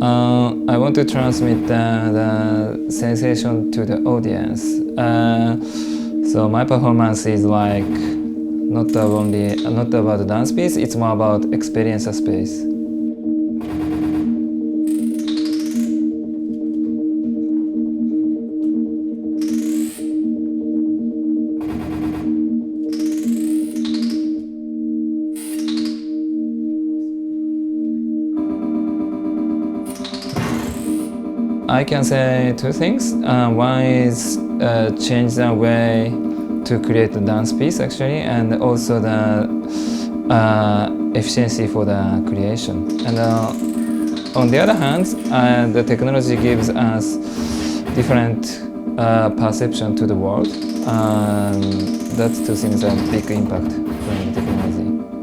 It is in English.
Uh, I want to transmit the, the sensation to the audience. Uh, so my performance is like not only not about the dance piece. It's more about experience space. I can say two things. Uh, one is uh, change the way to create the dance piece actually, and also the uh, efficiency for the creation. And uh, on the other hand, uh, the technology gives us different uh, perception to the world. Um, that's two things a big impact from the technology.